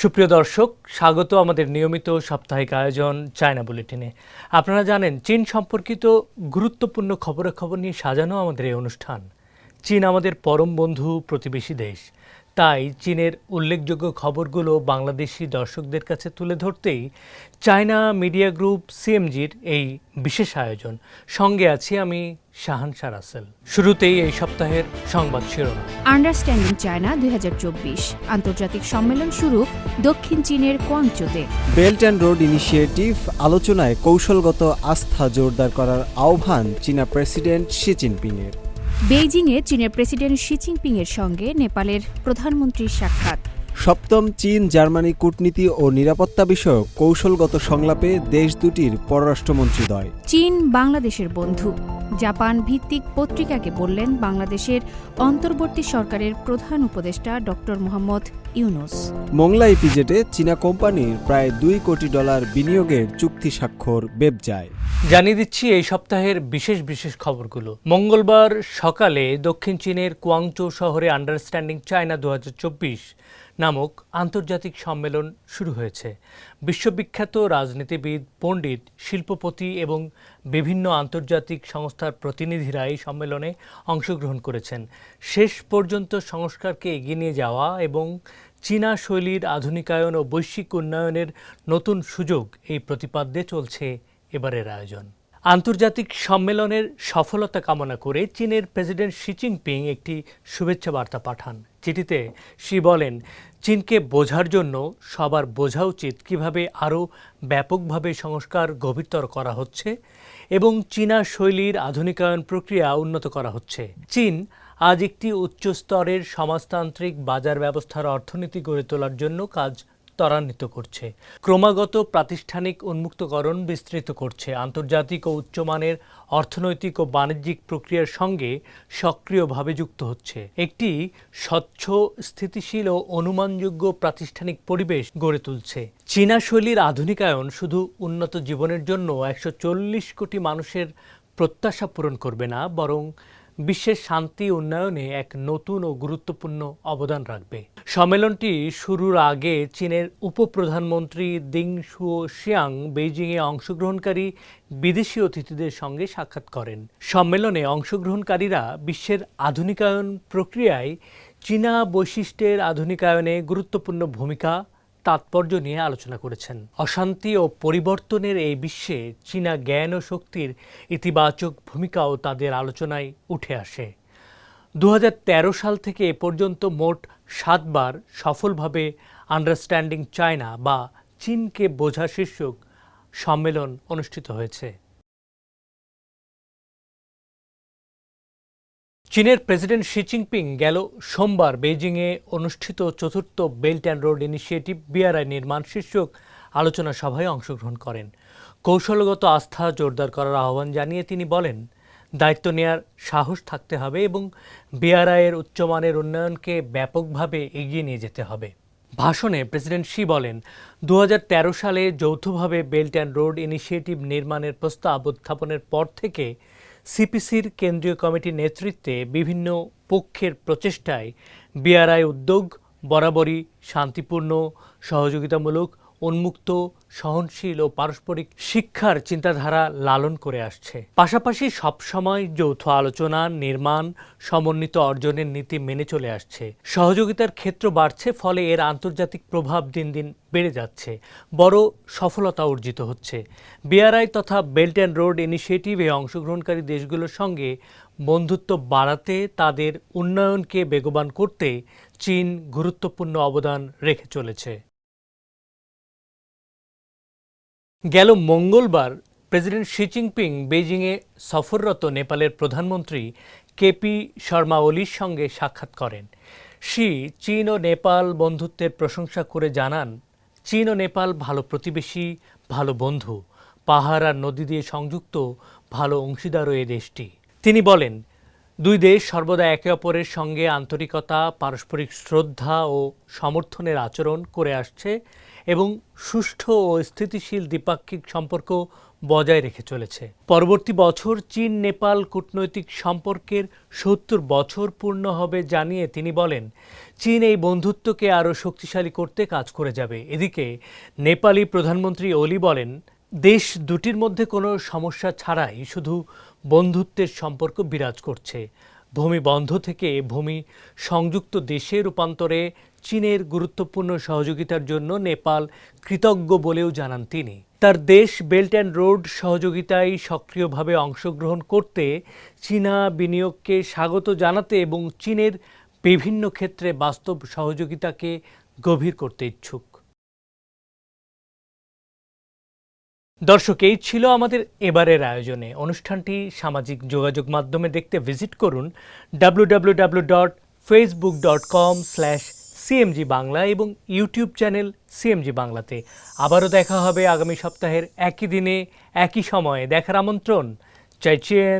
সুপ্রিয় দর্শক, স্বাগত আমাদের নিয়মিত সাপ্তাহিক আয়োজন চায়না বুলেটিনে। আপনারা জানেন, চীন সম্পর্কিত গুরুত্বপূর্ণ খবরাখবর নিয়ে সাজানো আমাদের এই অনুষ্ঠান। চীন আমাদের পরম বন্ধু, প্রতিবেশী দেশ। তাই চীনের উল্লেখযোগ্য খবরগুলো বাংলাদেশি দর্শকদের কাছে তুলে ধরতেই চায়না মিডিয়া গ্রুপ সিএমজির এই বিশেষ আয়োজন। সঙ্গে আছি আমি শাহানশা রাসেল। শুরুতেই এই সপ্তাহের সংবাদ শিরোনাম। আন্ডারস্ট্যান্ডিং চায়না দুই হাজার চব্বিশ। আন্তর্জাতিক সম্মেলন শুরু দক্ষিণ চীনের কোয়াংচোতে। বেল্ট অ্যান্ড রোড ইনিশিয়েটিভ আলোচনায় কৌশলগত আস্থা জোরদার করার আহ্বান চীনা প্রেসিডেন্ট শি জিনপিংয়ের। বেইজিংয়ে চীনের প্রেসিডেন্ট শি জিনপিংয়ের সঙ্গে নেপালের প্রধানমন্ত্রীর সাক্ষাৎ। সপ্তম চীন জার্মানি কূটনীতি ও নিরাপত্তা বিষয়ক কৌশলগত সংলাপে দেশ দুটির পররাষ্ট্রমন্ত্রীদ্বয়। চীন বাংলাদেশের বন্ধু। জাপান ভিত্তিক পত্রিকাকে বললেন বাংলাদেশের অন্তর্বর্তী সরকারের প্রধান উপদেষ্টা ড মোহাম্মদ ইউনুস। মোংলা ইপিজেটে চীনা কোম্পানির প্রায় দুই কোটি ডলার বিনিয়োগের চুক্তি স্বাক্ষর বেবজায় জানিয়ে দিচ্ছি এই সপ্তাহের বিশেষ বিশেষ খবরগুলো। মঙ্গলবার সকালে দক্ষিণ চীনের কুয়াংচৌ শহরে আন্ডারস্ট্যান্ডিং চায়না দু হাজার চব্বিশ নামক আন্তর্জাতিক সম্মেলন শুরু হয়েছে। বিশ্ববিখ্যাত রাজনীতিবিদ, পণ্ডিত, শিল্পপতি এবং বিভিন্ন আন্তর্জাতিক সংস্থার প্রতিনিধিরা এই সম্মেলনে অংশগ্রহণ করেছেন। শেষ পর্যন্ত সংস্কারকে এগিয়ে নিয়ে যাওয়া এবং চীনা শৈলীর আধুনিকায়ন ও বৈশ্বিক উন্নয়নের নতুন সুযোগ এই প্রতিপাদ্যে চলছে এবারের আয়োজন। আন্তর্জাতিক সম্মেলনের সফলতা কামনা করে চীনের প্রেসিডেন্ট শি জিনপিং একটি শুভেচ্ছা বার্তা পাঠান। চিঠিতে শি বলেন, চীনকে বোঝার জন্য সবার বোঝা উচিত কীভাবে আরও ব্যাপকভাবে সংস্কার গভীরতর করা হচ্ছে এবং চীনা শৈলীর আধুনিকায়ন প্রক্রিয়া উন্নত করা হচ্ছে। চীন আজ একটি উচ্চ স্তরের সমাজতান্ত্রিক বাজার ব্যবস্থার অর্থনীতি গড়ে তোলার জন্য কাজ ত্বরান্বিত করছে। ক্রমাগত প্রাতিষ্ঠানিক উন্মুক্তকরণ বিস্তৃত করছে। আন্তর্জাতিক ও উচ্চমানের অর্থনৈতিক ও বাণিজ্যিক প্রক্রিয়ার সঙ্গে সক্রিয়ভাবে যুক্ত হচ্ছে। একটি স্বচ্ছ, স্থিতিশীল ও অনুমানযোগ্য প্রাতিষ্ঠানিক পরিবেশ গড়ে তুলছে। চীনা শৈলীর আধুনিকায়ন শুধু উন্নত জীবনের জন্য একশো চল্লিশ কোটি মানুষের প্রত্যাশা পূরণ করবে না, বরং বিশ্বের শান্তি উন্নয়নে এক নতুন ও গুরুত্বপূর্ণ অবদান রাখবে। সম্মেলনটি শুরুর আগে চীনের উপপ্রধানমন্ত্রী দিং শুও শিয়াং বেইজিংয়ে অংশগ্রহণকারী বিদেশি অতিথিদের সঙ্গে সাক্ষাৎ করেন। সম্মেলনে অংশগ্রহণকারীরা বিশ্বের আধুনিকায়ন প্রক্রিয়ায় চীনা বৈশিষ্ট্যের আধুনিকায়নে গুরুত্বপূর্ণ ভূমিকা তাৎপর্য নিয়ে আলোচনা করেছেন। অশান্তি ও পরিবর্তনের এই বিশ্বে চীনা জ্ঞান ও শক্তির ইতিবাচক ভূমিকাও তাদের আলোচনায় উঠে আসে। দু হাজার তেরো সাল থেকে এ পর্যন্ত মোট সাতবার সফলভাবে আন্ডারস্ট্যান্ডিং চায়না বা চীনকে বোঝা শীর্ষক সম্মেলন অনুষ্ঠিত হয়েছে। চীনের প্রেসিডেন্ট শি জিনপিং গেল সোমবার বেইজিংয়ে অনুষ্ঠিত চতুর্থ belt and road initiative BRI নির্মাণ শীর্ষক আলোচনা সভায় অংশগ্রহণ করেন। কৌশলগত আস্থা জোরদার করার আহ্বান জানিয়ে তিনি বলেন, দায়িত্ব নেয়ার সাহস থাকতে হবে এবং বিআরআইয়ের উচ্চমানের উন্নয়নকে ব্যাপকভাবে এগিয়ে নিয়ে যেতে হবে। ভাষণে প্রেসিডেন্ট শি বলেন দু হাজার তেরো সালে যৌথভাবে বেল্ট অ্যান্ড রোড ইনিশিয়েটিভ নির্মাণের প্রস্তাব উত্থাপনের পর থেকে সিপিসির কেন্দ্রীয় কমিটির নেতৃত্বে বিভিন্ন পক্ষের প্রচেষ্টায় বিআরআই উদ্যোগ বরাবরই শান্তিপূর্ণ সহযোগিতামূলক উন্মুক্ত, সহনশীল ও পারস্পরিক শিক্ষার চিন্তাধারা লালন করে আসছে। পাশাপাশি সবসময় যৌথ আলোচনা, নির্মাণ, সমন্বিত অর্জনের নীতি মেনে চলে আসছে। সহযোগিতার ক্ষেত্র বাড়ছে, ফলে এর আন্তর্জাতিক প্রভাব দিন দিন বেড়ে যাচ্ছে। বড় সফলতা অর্জিত হচ্ছে। বিআরআই তথা বেল্ট অ্যান্ড রোড ইনিশিয়েটিভে অংশগ্রহণকারী দেশগুলোর সঙ্গে বন্ধুত্ব বাড়াতে, তাদের উন্নয়নকে বেগবান করতে চীন গুরুত্বপূর্ণ অবদান রেখে চলেছে। গেল মঙ্গলবার প্রেসিডেন্ট শি জিনপিং বেইজিংয়ে সফররত নেপালের প্রধানমন্ত্রী কেপি শর্মা ওলির সঙ্গে সাক্ষাৎ করেন। শি চীন ও নেপাল বন্ধুত্বের প্রশংসা করে জানান, চীন ও নেপাল ভালো প্রতিবেশী, ভালো বন্ধু। পাহাড় আর নদী দিয়ে সংযুক্ত, ভালো অংশীদারও এ দেশটি। তিনি বলেন দুই দেশ সর্বদা একে অপরের সঙ্গে আন্তরিকতা, পারস্পরিক শ্রদ্ধা ও সমর্থনের আচরণ করে আসছে এবং সুষ্ঠু ও স্থিতিশীল দ্বিপাক্ষিক সম্পর্ক বজায় রেখে চলেছে। পরবর্তী বছর চীন, নেপাল কূটনৈতিক সম্পর্কের সত্তর বছর পূর্ণ হবে জানিয়ে তিনি বলেন, চীন এই বন্ধুত্বকে আরও শক্তিশালী করতে কাজ করে যাবে। এদিকে নেপালি প্রধানমন্ত্রী ওলি বলেন, দেশ দুটির মধ্যে কোনো সমস্যা ছাড়াই শুধু বন্ধুত্বের সম্পর্ক বিরাজ করছে। ভূমি বন্ধ থেকে ভূমি সংযুক্ত দেশে রূপান্তরে চীনের গুরুত্বপূর্ণ সহযোগিতার জন্য নেপাল কৃতজ্ঞ বলেও জানান তিনি। তার দেশ বেল্ট অ্যান্ড রোড সহযোগিতায় সক্রিয়ভাবে অংশগ্রহণ করতে চীনা বিনিয়োগকে স্বাগত জানাতে এবং চীনের বিভিন্ন ক্ষেত্রে বাস্তব সহযোগিতাকে গভীর করতে ইচ্ছুক। দর্শক, এই ছিল আমাদের এবারের আয়োজনে। অনুষ্ঠানটি সামাজিক যোগাযোগ মাধ্যমে দেখতে ভিজিট করুন W dot Facebook dot com slash CMG Bangla এবং ইউটিউব চ্যানেল সিএমজি বাংলাতে আবারও দেখা হবে আগামী সপ্তাহের একই দিনে, একই সময়ে। দেখার আমন্ত্রণ। চাইছেন